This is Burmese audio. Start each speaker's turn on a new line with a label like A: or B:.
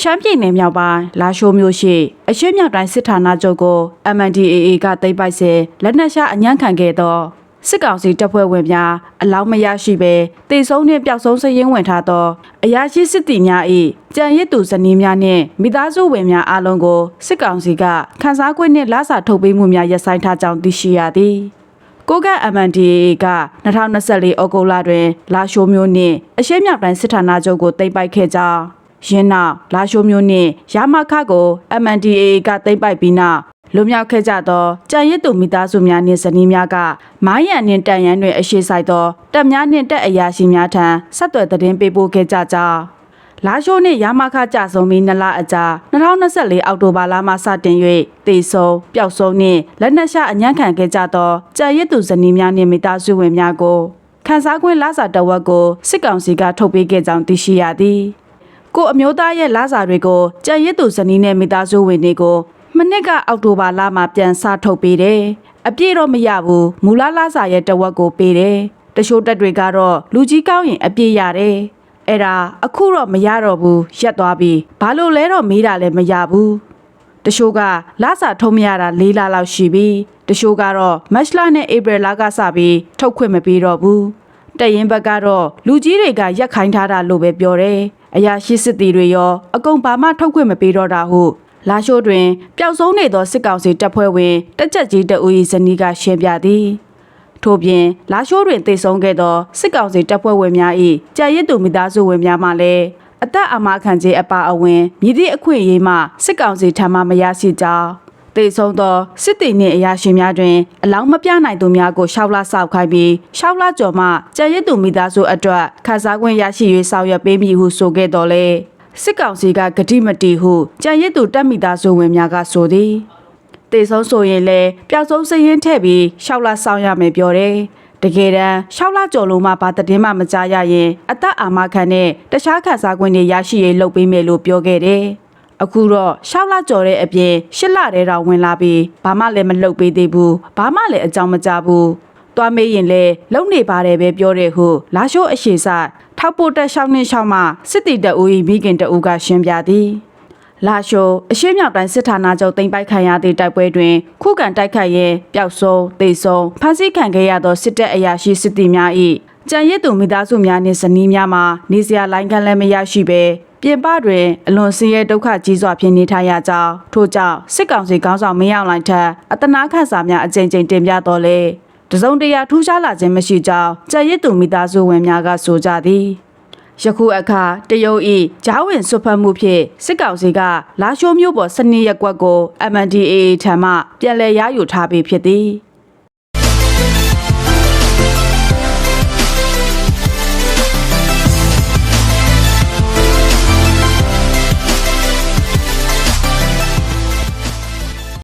A: ရှမ်းပြည်နယ်မြောက်ပိုင်းလာရှိုးမြို့ရှိအရှေ့မြောက်တိုင်းစစ်ဌာနချုပ်ကို MNDAA ကသိမ်းပိုက်စေလက်နက်ရှာအညံ့ခံခဲ့သောစစ်ကောင်စီတပ်ဖွဲ့ဝင်များအလောင်းမရရှိဘဲတေဆုံးနှင့်ပျောက်ဆုံးစည်ရင်းဝင်ထားသောအရာရှိစစ်တီများ၏ကြံရစ်သူဇနီးများနှင့်မိသားစုဝင်များအားလုံးကိုစစ်ကောင်စီကခန်းစားခွင့်နှင့်လစာထုတ်ပေးမှုများရပ်ဆိုင်းထားကြောင်းသိရှိရသည်ကိုက MNDAA က2024ဩဂုတ်လတွင် လာရှိုးမြို့နှင့်အရှေ့မြောက်တိုင်းစစ်ဌာနချုပ်ကိုသိမ်းပိုက်ခဲ့ကြောင်း ယင်းနောက်လာရှိုးမြို့နှင့်ရမခကို MNDAA ကသိမ်းပိုက်ပြီးနောက်လွန်မြောက်ခဲ့ကြသောကြံရစ်သူမိသားစုများနှင့်ဇနီးများကမိုင်းရန်နှင့်တန်ရန်တွင်အရှိဆိုင်သောတပ်များနှင့်တပ်အရာရှိများထံဆက်သွယ်သတင်းပေးပို့ခဲ့ကြကြောင်းလာရှိုးနှင့်ရမခကြဆုံးပြီးနှစ်လအကြာ2024အောက်တိုဘာလမှစတင်၍တေဆုံပျောက်ဆုံးနှင့်လက်နက်ရှအညံ့ခံခဲ့ကြသောကြံရစ်သူဇနီးများနှင့်မိသားစုဝင်များကိုခန်းစားခွင့်လစာတဝက်ကိုစစ်ကောင်စီကထုတ်ပေးခဲ့ကြောင်းသိရှိရသည် ကိုအမျိုးသားရဲ့လစာတွေကိုကြံရစ်သူဇနီးနဲ့မိသားစုဝင်တွေကိုမနစ်ကအောက်တိုဘာလမှာပြန်စထုတ်ပေးတယ်အပြည့်တော့မရဘူးမူလလစာရဲ့တဝက်ကိုပေးတယ်တချို့တက်တွေကတော့လူကြီးကောင်းရင်အပြည့်ရတယ်အဲ့ဒါအခုတော့မရတော့ဘူးရက်သွားပြီဘာလို့လဲတော့မေးတာလည်းမရဘူးတချို့ကလစာထုံးမရတာ၄လလောက်ရှိပြီတချို့ကတော့မတ်လနဲ့ဧပြီလကစပြီးထုတ်ခွင့်မပေးတော့ဘူး တရင်ဘက်ကတော့လူကြီးတွေကရက်ခိုင်းထားတာလို့ပဲပြောတယ်အရာရှိစစ်တီတွေရောအကုန်ဘာမှထုတ်ခွင့်မပေးတော့တာဟုလာရှိုးတွင်ပျောက်ဆုံးနေသောစစ်ကောင်စီတပ်ဖွဲ့ဝင်တက်ကြက်ကြီးတအူ၏ဇနီးကရှင်းပြသည်ထို့ပြင်လာရှိုးတွင်တည်ဆုံခဲ့သောစစ်ကောင်စီတပ်ဖွဲ့ဝင်များ၏ကြာရစ်သူမိသားစုဝင်များမှလည်းအသက်အာမခံခြင်းအပါအဝင်မြည်သည့်အခွင့်အရေးမှစစ်ကောင်စီထံမှမရရှိကြောင်း တည်ဆုံသောစစ်တီနှင့်အရာရှိများတွင်အလောင်းမပြနိုင်သူများကိုရှောက်လာဆောက်ခိုင်းပြီးရှောက်လာကျော်မှကြာရစ်သူမိသားစုအတွက်ခန်းစားခွင့်ရရှိ၍ဆောင်ရွက်ပေးမည်ဟုဆိုခဲ့တော်လဲစစ်ကောင်စီကဂတိမတီဟုကြာရစ်သူတပ်မိသားစုဝင်များကဆိုသည်တေဆုံးဆိုရင်လည်းပျောက်ဆုံးစည်ရင်ထည့်ပြီးရှောက်လာဆောင်ရမယ်ပြောတယ်။တကယ်တမ်းရှောက်လာကြော်လုံးမှဘာသတင်းမှမကြားရရင်အသက်အာမခံနဲ့တခြားခန်းစားခွင့်တွေရရှိရေးလုပ်ပေးမယ်လို့ပြောခဲ့တယ်။ အခုတော့ရှောက်လာကြော်တဲ့အပြင်ရှစ်လတည်းတော့ဝင်လာပြီးဘာမှလည်းမလုပ်ပေးသေးဘူး။ဘာမှလည်းအကြောင်းမကြားဘူး။သွားမေးရင်လည်းလုံနေပါတယ်ပဲပြောတယ်ဟုလာရှိုးအရှိဆိုင်ထောက်ပို့တက်ရှောင်းနှင်းရှောင်းမှစစ်တီတအူ၏မိခင်တအူကရှင်းပြသည်။လာရှိုအရှိမြောက်တိုင်းစစ်ဌာနချုပ်တင်ပိုက်ခံရသည့်တိုက်ပွဲတွင်ခုခံတိုက်ခိုက်ရန်ပျောက်ဆုံးသေဆုံးဖမ်းဆီးခံခဲ့ရသောစစ်တပ်အရာရှိစစ်သည်များ၏ ကြံရစ်သူမိသားစုများနှင့်ဇနီးများမှာနေစရာလိုင်းကမ်းလည်းမရရှိဘဲပြင်ပတွင်အလွန်ဆင်းရဲဒုက္ခကြီးစွာဖြစ်နေထိုင်ရကြောင်းထို့ကြောင့်စစ်ကောင်စီခေါင်းဆောင်မင်းအောင်လှိုင်ထက်အတနာခန့်စာများအကြိမ်ကြိမ်တင်ပြတော်လဲတစုံတရာထူးခြားလာခြင်းမရှိကြောင်းကြံရစ်သူမိသားစုဝင်များကဆိုကြသည်ယခုအခါတရုတ်ဤဂျားဝင်ဆွတ်ဖက်မှုဖြင့်စစ်ကောင်စီကလာရှိုးမျိုးပေါ်စနစ်ရက်ကွက်ကို MNDAA ထံမှပြန်လည်ရယူထားပြီးဖြစ်သည်